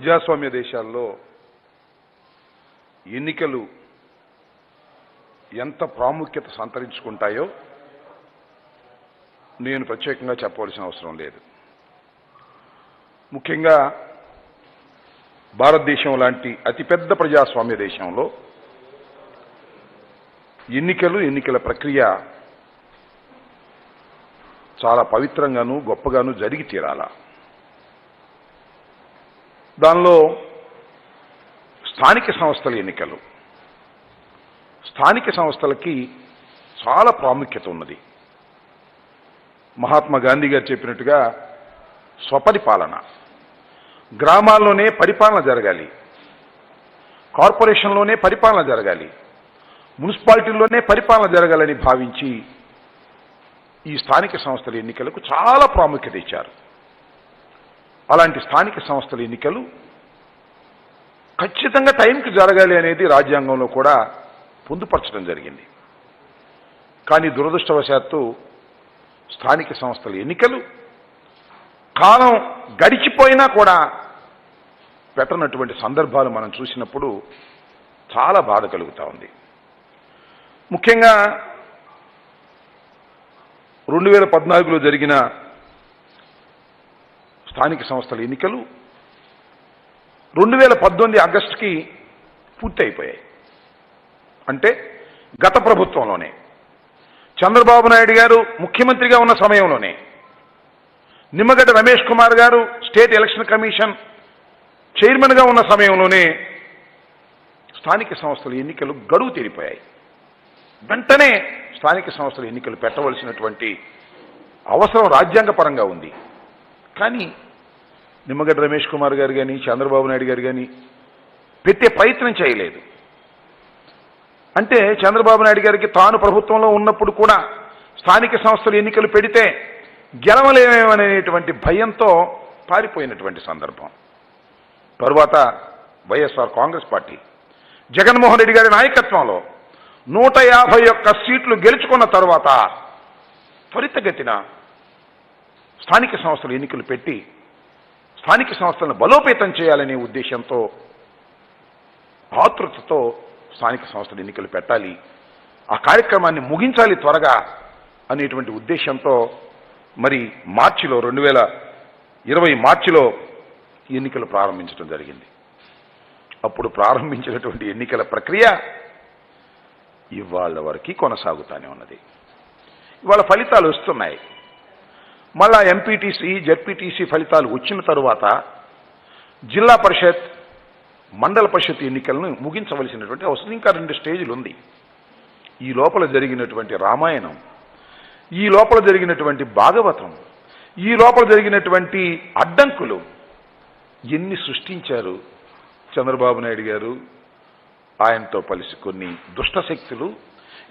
ప్రజాస్వామ్య దేశాల్లో ఎన్నికలు ఎంత ప్రాముఖ్యత సంతరించుకుంటాయో నేను ప్రత్యేకంగా చెప్పవలసిన అవసరం లేదు. ముఖ్యంగా భారతదేశం లాంటి అతిపెద్ద ప్రజాస్వామ్య దేశంలో ఎన్నికలు ఎన్నికల ప్రక్రియ చాలా పవిత్రంగాను గొప్పగాను జరిగి తీరాలా? దానిలో స్థానిక సంస్థల ఎన్నికలు. స్థానిక సంస్థలకి చాలా ప్రాముఖ్యత ఉన్నది. మహాత్మా గాంధీ గారు చెప్పినట్టుగా స్వపరిపాలన. గ్రామాల్లోనే పరిపాలన జరగాలి. కార్పొరేషన్లోనే పరిపాలన జరగాలి. మున్సిపాలిటీల్లోనే పరిపాలన జరగాలని భావించి ఈ స్థానిక సంస్థల ఎన్నికలకు చాలా ప్రాముఖ్యత ఇచ్చారు. అలాంటి స్థానిక సంస్థల ఎన్నికలు ఖచ్చితంగా టైంకి జరగాలి అనేది రాజ్యాంగంలో కూడా పొందుపరచడం జరిగింది. కానీ దురదృష్టవశాత్తు స్థానిక సంస్థల ఎన్నికలు కాలం గడిచిపోయినా కూడా పెట్టనటువంటి సందర్భాలు మనం చూసినప్పుడు చాలా బాధ కలుగుతూ ఉంది. ముఖ్యంగా రెండు వేల పద్నాలుగులో జరిగిన స్థానిక సంస్థల ఎన్నికలు రెండు వేల పద్దెనిమిది ఆగస్టుకి పూర్తయిపోయాయి. అంటే గత ప్రభుత్వంలోనే. చంద్రబాబు నాయుడు గారు ముఖ్యమంత్రిగా ఉన్న సమయంలోనే. నిమ్మగడ్డ రమేష్ కుమార్ గారు స్టేట్ ఎలక్షన్ కమిషన్ చైర్మన్గా ఉన్న సమయంలోనే స్థానిక సంస్థల ఎన్నికలు గడువు తీరిపోయాయి. వెంటనే స్థానిక సంస్థల ఎన్నికలు పెట్టవలసినటువంటి అవసరం రాజ్యాంగపరంగా ఉంది. కానీ నిమ్మగడ్డ రమేష్ కుమార్ గారు కానీ చంద్రబాబు నాయుడు గారు కానీ పెట్టే ప్రయత్నం చేయలేదు. అంటే చంద్రబాబు నాయుడు గారికి తాను ప్రభుత్వంలో ఉన్నప్పుడు కూడా స్థానిక సంస్థలు ఎన్నికలు పెడితే గెలవలేమనేటువంటి భయంతో పారిపోయినటువంటి సందర్భం. తరువాత వైఎస్ఆర్ కాంగ్రెస్ పార్టీ జగన్మోహన్ రెడ్డి గారి నాయకత్వంలో నూట యాభై ఒక్క సీట్లు గెలుచుకున్న తర్వాత త్వరితగతిన స్థానిక సంస్థలు ఎన్నికలు పెట్టి స్థానిక సంస్థలను బలోపేతం చేయాలనే ఉద్దేశంతో ఆతృతతో స్థానిక సంస్థలు ఎన్నికలు పెట్టాలి. ఆ కార్యక్రమాన్ని ముగించాలి త్వరగా అనేటువంటి ఉద్దేశంతో మరి మార్చిలో రెండు వేల ఇరవై మార్చిలో ఎన్నికలు ప్రారంభించడం జరిగింది. అప్పుడు ప్రారంభించినటువంటి ఎన్నికల ప్రక్రియ ఇవాళ వరకు కొనసాగుతానే ఉన్నది. ఇవాళ ఫలితాలు వస్తున్నాయి. మళ్ళా ఎంపీటీసీ జెడ్పీటీసీ ఫలితాలు వచ్చిన తరువాత జిల్లా పరిషత్ మండల పరిషత్ ఎన్నికలను ముగించవలసినటువంటి అవసరం. ఇంకా రెండు స్టేజులు ఉంది. ఈ లోపల జరిగినటువంటి రామాయణం ఈ లోపల జరిగినటువంటి భాగవతం ఈ లోపల జరిగినటువంటి అడ్డంకులు ఎన్ని సృష్టించారు? చంద్రబాబు నాయుడు గారు ఆయనతో కలిసి కొన్ని దుష్ట శక్తులు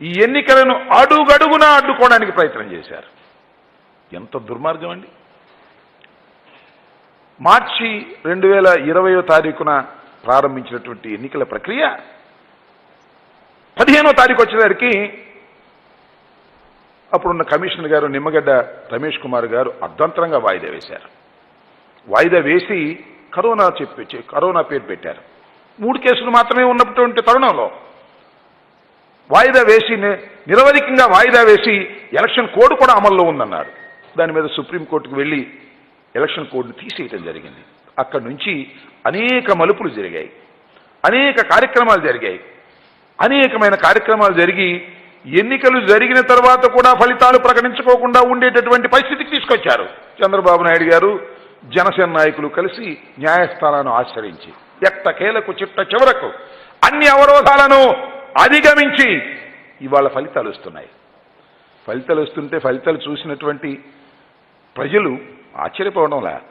ఈ ఎన్నికలను అడుగడుగునా అడ్డుకోవడానికి ప్రయత్నం చేశారు. ఎంత దుర్మార్గం అండి? మార్చి రెండు వేల ఇరవయో తారీఖున ప్రారంభించినటువంటి ఎన్నికల ప్రక్రియ పదిహేనో తారీఖు వచ్చేసరికి అప్పుడున్న కమిషనర్ గారు నిమ్మగడ్డ రమేష్ కుమార్ గారు అర్ధంతరంగా వాయిదా వేశారు. వాయిదా వేసి కరోనా చెప్పి కరోనా పేరు పెట్టారు. మూడు కేసులు మాత్రమే ఉన్నటువంటి తరుణంలో వాయిదా వేసి నిరవధికంగా వాయిదా వేసి ఎలక్షన్ కోడ్ కూడా అమల్లో ఉందన్నారు. దాని మీద సుప్రీంకోర్టుకు వెళ్ళి ఎలక్షన్ కోడ్ని తీసేయటం జరిగింది. అక్కడి నుంచి అనేక మలుపులు జరిగాయి. అనేక కార్యక్రమాలు జరిగాయి. అనేకమైన కార్యక్రమాలు జరిగి ఎన్నికలు జరిగిన తర్వాత కూడా ఫలితాలు ప్రకటించుకోకుండా ఉండేటటువంటి పరిస్థితికి తీసుకొచ్చారు. చంద్రబాబు నాయుడు గారు జనసేన నాయకులు కలిసి న్యాయస్థానాన్ని ఆశ్రయించి ఎట్టకేలకు చిట్ట చివరకు అన్ని అవరోధాలను అధిగమించి ఇవాళ ఫలితాలు వస్తున్నాయి. ఫలితాలు వస్తుంటే ఫలితాలు చూసినటువంటి ప్రజలు ఆశ్చర్యపోవడంలా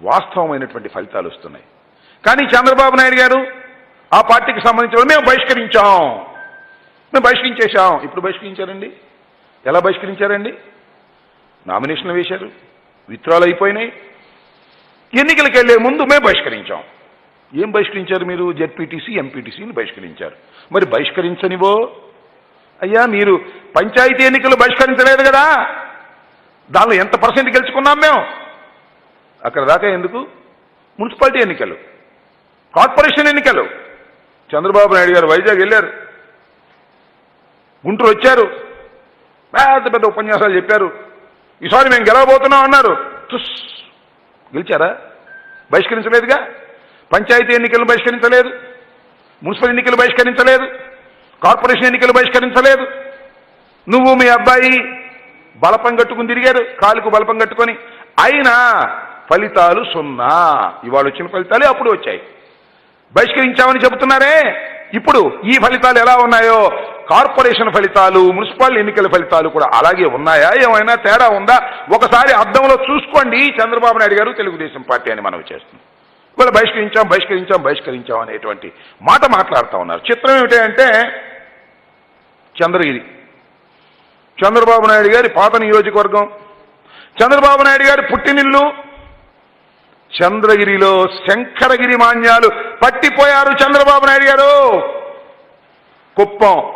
వాస్తవమైనటువంటి ఫలితాలు వస్తున్నాయి. కానీ చంద్రబాబు నాయుడు గారు ఆ పార్టీకి సంబంధించిన మేము బహిష్కరించాం. మేము బహిష్కరించేశాం. ఇప్పుడు బహిష్కరించారండి? ఎలా బహిష్కరించారండి? నామినేషన్లు వేశారు. విత్రాలు అయిపోయినాయి. ఎన్నికలకు వెళ్ళే ముందు మేము బహిష్కరించాం. ఏం బహిష్కరించారు మీరు? జెడ్పీటీసీ ఎంపీటీసీని బహిష్కరించారు. మరి బహిష్కరించనివో? అయ్యా మీరు పంచాయతీ ఎన్నికలు బహిష్కరించలేదు కదా. దానిలో ఎంత పర్సెంట్ గెలుచుకున్నాం మేము? అక్కడ దాకా ఎందుకు? మున్సిపాలిటీ ఎన్నికలు కార్పొరేషన్ ఎన్నికలు. చంద్రబాబు నాయుడు గారు వైజాగ్ వెళ్ళారు. గుంటూరు వచ్చారు. పెద్ద పెద్ద ఉపన్యాసాలు చెప్పారు. ఈసారి మేము గెలవబోతున్నాం అన్నారు. తుస్! గెలిచారా? బహిష్కరించలేదుగా? పంచాయతీ ఎన్నికలను బహిష్కరించలేదు. మున్సిపల్ ఎన్నికలు బహిష్కరించలేదు. కార్పొరేషన్ ఎన్నికలు బహిష్కరించలేదు. నువ్వు మీ అబ్బాయి బలపం కట్టుకుని తిరిగారు కాలుకు బలపం కట్టుకొని. అయినా ఫలితాలు సున్నా. ఇవాళ వచ్చిన ఫలితాలే అప్పుడు వచ్చాయి. బహిష్కరించామని చెబుతున్నారే? ఇప్పుడు ఈ ఫలితాలు ఎలా ఉన్నాయో? కార్పొరేషన్ ఫలితాలు మున్సిపల్ ఎన్నికల ఫలితాలు కూడా అలాగే ఉన్నాయా? ఏమైనా తేడా ఉందా? ఒకసారి అద్దంలో చూసుకోండి. చంద్రబాబు నాయుడు గారు తెలుగుదేశం పార్టీ అని మనం చేస్తుంది. ఇవాళ బహిష్కరించాం బహిష్కరించాం బహిష్కరించాం అనేటువంటి మాట మాట్లాడుతూ ఉన్నారు. చిత్రం ఏమిటంటే చంద్రగిరి. చంద్రబాబు నాయుడు గారి పాత నియోజకవర్గం. చంద్రబాబు నాయుడు గారి పుట్టినిల్లు. చంద్రగిరిలో శంకరగిరి మాన్యాలు పట్టిపోయారు చంద్రబాబు నాయుడు గారు. కుప్పం.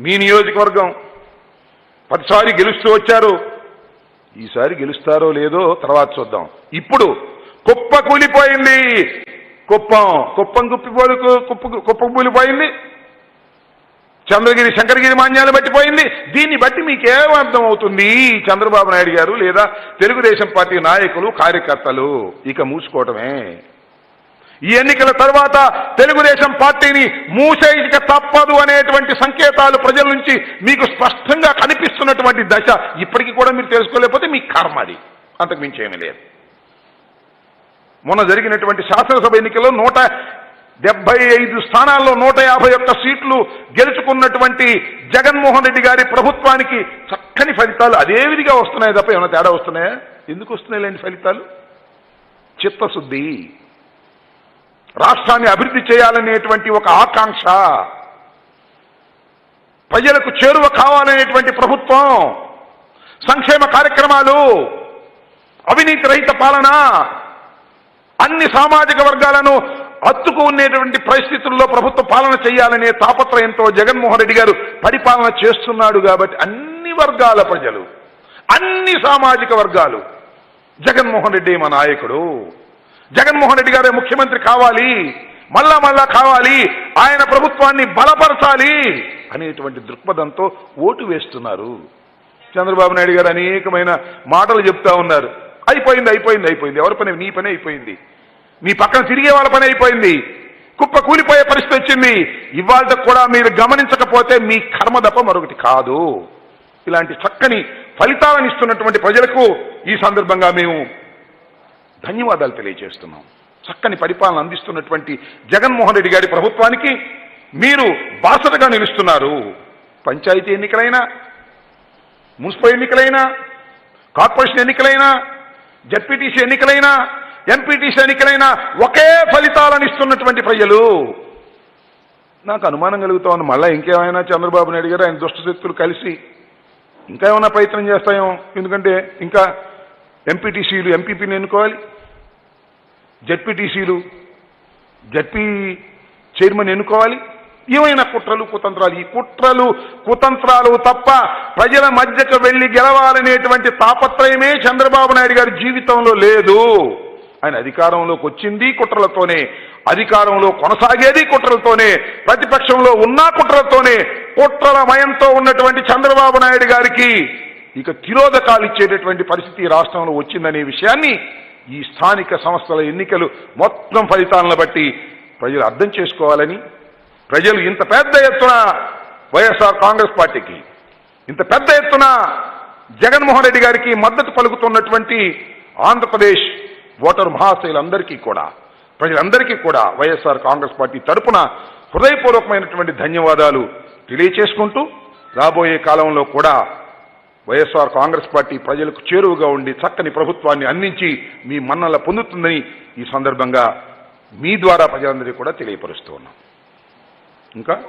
మీ నియోజకవర్గం. పదిసారి గెలుస్తూ వచ్చారు. ఈసారి గెలుస్తారో లేదో తర్వాత చూద్దాం. ఇప్పుడు కుప్ప కూలిపోయింది. కుప్పం కుప్పం కుప్పిపోయి కుప్ప కుప్ప కూలిపోయింది. చంద్రగిరి శంకరగిరి మాన్యాలు పట్టిపోయింది. దీన్ని బట్టి మీకేం అర్థం అవుతుంది చంద్రబాబు నాయుడు గారు లేదా తెలుగుదేశం పార్టీ నాయకులు కార్యకర్తలు ఇక మూసుకోవటమే. ఈ ఎన్నికల తర్వాత తెలుగుదేశం పార్టీని మూసేయక తప్పదు అనేటువంటి సంకేతాలు ప్రజల నుంచి మీకు స్పష్టంగా కనిపిస్తున్నటువంటి దశ ఇప్పటికీ కూడా మీరు తెలుసుకోలేకపోతే మీ కర్మ అది. అంతకు మించి ఏమీ లేదు. మొన్న జరిగినటువంటి శాసనసభ ఎన్నికల్లో నూట డెబ్బై ఐదు స్థానాల్లో నూట యాభై ఒక్క సీట్లు గెలుచుకున్నటువంటి జగన్మోహన్ రెడ్డి గారి ప్రభుత్వానికి చక్కని ఫలితాలు అదే విధిగా వస్తున్నాయి తప్ప ఏమైనా తేడా వస్తున్నాయా? ఎందుకు వస్తున్నాయి లేని ఫలితాలు? చిత్తశుద్ధి. రాష్ట్రాన్ని అభివృద్ధి చేయాలనేటువంటి ఒక ఆకాంక్ష. ప్రజలకు చేరువ కావాలనేటువంటి ప్రభుత్వం. సంక్షేమ కార్యక్రమాలు. అవినీతి రహిత పాలన. అన్ని సామాజిక వర్గాలను అత్తుకు ఉండేటువంటి పరిస్థితుల్లో ప్రభుత్వ పాలన చేయాలనే తాపత్రయంతో జగన్మోహన్ రెడ్డి గారు పరిపాలన చేస్తున్నాడు కాబట్టి అన్ని వర్గాల ప్రజలు అన్ని సామాజిక వర్గాలు జగన్మోహన్ రెడ్డి మా నాయకుడు జగన్మోహన్ రెడ్డి గారే ముఖ్యమంత్రి కావాలి మళ్ళా మళ్ళా కావాలి ఆయన ప్రభుత్వాన్ని బలపరచాలి అనేటువంటి దృక్పథంతో ఓటు వేస్తున్నారు. చంద్రబాబు నాయుడు గారు అనేకమైన మాటలు చెప్తా ఉన్నారు. అయిపోయింది అయిపోయింది అయిపోయింది. ఎవరి పని? నీ పని అయిపోయింది. మీ పక్కన తిరిగే వాళ్ళ పని అయిపోయింది. కుప్ప కూలిపోయే పరిస్థితి వచ్చింది. ఇవాళ కూడా మీరు గమనించకపోతే మీ కర్మ తప్ప మరొకటి కాదు. ఇలాంటి చక్కని ఫలితాలను ఇస్తున్నటువంటి ప్రజలకు ఈ సందర్భంగా మేము ధన్యవాదాలు తెలియజేస్తున్నాం. చక్కని పరిపాలన అందిస్తున్నటువంటి జగన్మోహన్ రెడ్డి గారి ప్రభుత్వానికి మీరు బాసటగా నిలుస్తున్నారు. పంచాయతీ ఎన్నికలైనా మున్సిపల్ ఎన్నికలైనా కార్పొరేషన్ ఎన్నికలైనా జడ్పీటీసీ ఎన్నికలైనా ఎంపీటీసీ ఎన్నికలైనా ఒకే ఫలితాలను ఇస్తున్నటువంటి ప్రజలు. నాకు అనుమానం కలుగుతా ఉంది మళ్ళీ ఇంకేమైనా చంద్రబాబు నాయుడు గారు ఆయన దుష్టశక్తులు కలిసి ఇంకా ఏమైనా ప్రయత్నం చేస్తాయో? ఎందుకంటే ఇంకా ఎంపీటీసీలు ఎంపీపీని ఎన్నుకోవాలి. జడ్పీటీసీలు జడ్పీ చైర్మన్ ఎన్నుకోవాలి. ఏమైనా కుట్రలు కుతంత్రాలు. ఈ కుట్రలు కుతంత్రాలు తప్ప ప్రజల మధ్యకు వెళ్ళి గెలవాలనేటువంటి తాపత్రయమే చంద్రబాబు నాయుడు గారి జీవితంలో లేదు. ఆయన అధికారంలోకి వచ్చింది కుట్రలతోనే అధికారంలో కొనసాగేది కుట్రలతోనే ప్రతిపక్షంలో ఉన్నా కుట్రలతోనే కుట్రల మయంతో ఉన్నటువంటి చంద్రబాబు నాయుడు గారికి ఇక తిరోధకాలు ఇచ్చేటటువంటి పరిస్థితి రాష్ట్రంలో వచ్చిందనే విషయాన్ని ఈ స్థానిక సంస్థల ఎన్నికలు మొత్తం ఫలితాలను బట్టి ప్రజలు అర్థం చేసుకోవాలని ప్రజలు ఇంత పెద్ద ఎత్తున వైఎస్ఆర్ కాంగ్రెస్ పార్టీకి ఇంత పెద్ద ఎత్తున జగన్మోహన్ రెడ్డి గారికి మద్దతు పలుకుతున్నటువంటి ఆంధ్రప్రదేశ్ ఓటరు మహాశయులందరికీ కూడా ప్రజలందరికీ కూడా వైఎస్ఆర్ కాంగ్రెస్ పార్టీ తరపున హృదయపూర్వకమైనటువంటి ధన్యవాదాలు తెలియచేసుకుంటూ రాబోయే కాలంలో కూడా వైఎస్ఆర్ కాంగ్రెస్ పార్టీ ప్రజలకు చేరువుగా ఉండి చక్కని ప్రభుత్వాన్ని అందించి మీ మన్నల పొందుతుందని ఈ సందర్భంగా మీ ద్వారా ప్రజలందరికీ కూడా తెలియపరుస్తూ ఉన్నాం. ఇంకా?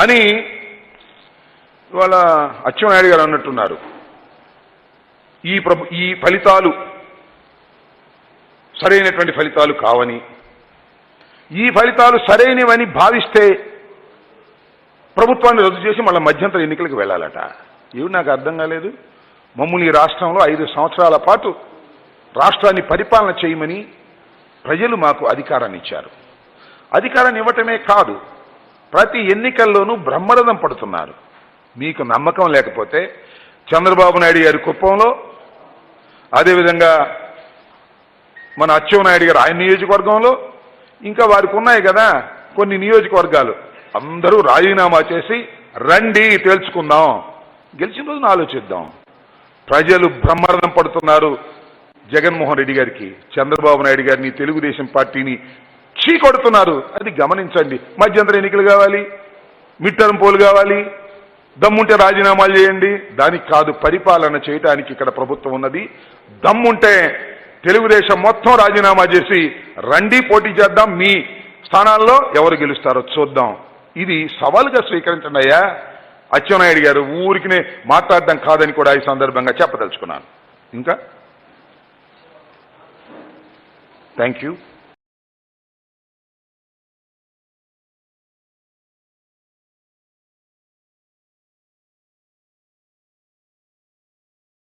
అని ఇవాళ అచ్చెన్నాయుడు గారు అన్నట్టున్నారు. ఈ ప్రభు ఈ ఫలితాలు సరైనటువంటి ఫలితాలు కావని. ఈ ఫలితాలు సరైనవని భావిస్తే ప్రభుత్వాన్ని రద్దు చేసి మళ్ళీ మధ్యంతర ఎన్నికలకు వెళ్ళాలట. ఏమి నాకు అర్థం కాలేదు? మమ్మల్ని ఈ రాష్ట్రంలో ఐదు సంవత్సరాల పాటు రాష్ట్రాన్ని పరిపాలన చేయమని ప్రజలు మాకు అధికారాన్ని ఇచ్చారు అధికారాన్ని ఇవ్వటమే కాదు ప్రతి ఎన్నికల్లోనూ బ్రహ్మరథం పడుతున్నారు. మీకు నమ్మకం లేకపోతే చంద్రబాబు నాయుడు గారి కుప్పంలో అదేవిధంగా మన అచ్చెన్నాయుడు గారు ఆయన నియోజకవర్గంలో ఇంకా వారికి ఉన్నాయి కదా కొన్ని నియోజకవర్గాలు. అందరూ రాజీనామా చేసి రండి తేల్చుకుందాం. గెలిచిన రోజున ఆలోచిద్దాం. ప్రజలు బ్రహ్మరథం పడుతున్నారు. జగన్మోహన్ రెడ్డి గారికి చంద్రబాబు నాయుడు గారిని తెలుగుదేశం పార్టీని చీకొడుతున్నారు అది గమనించండి. మధ్యంతర ఎన్నికలు కావాలి మిడ్ టర్మ్ పోలు కావాలి దమ్ముంటే రాజీనామాలు చేయండి. దానికి కాదు పరిపాలన చేయటానికి ఇక్కడ ప్రభుత్వం ఉన్నది. దమ్ముంటే తెలుగుదేశం మొత్తం రాజీనామా చేసి రండి పోటీ చేద్దాం మీ స్థానాల్లో ఎవరు గెలుస్తారో చూద్దాం. ఇది సవాలుగా స్వీకరించండి అయ్యా. అచ్చెన్నాయుడు గారు ఊరికినే మాట్లాడడం కాదని కూడా ఈ సందర్భంగా చెప్పదలుచుకున్నాను. ఇంకా? Thank you.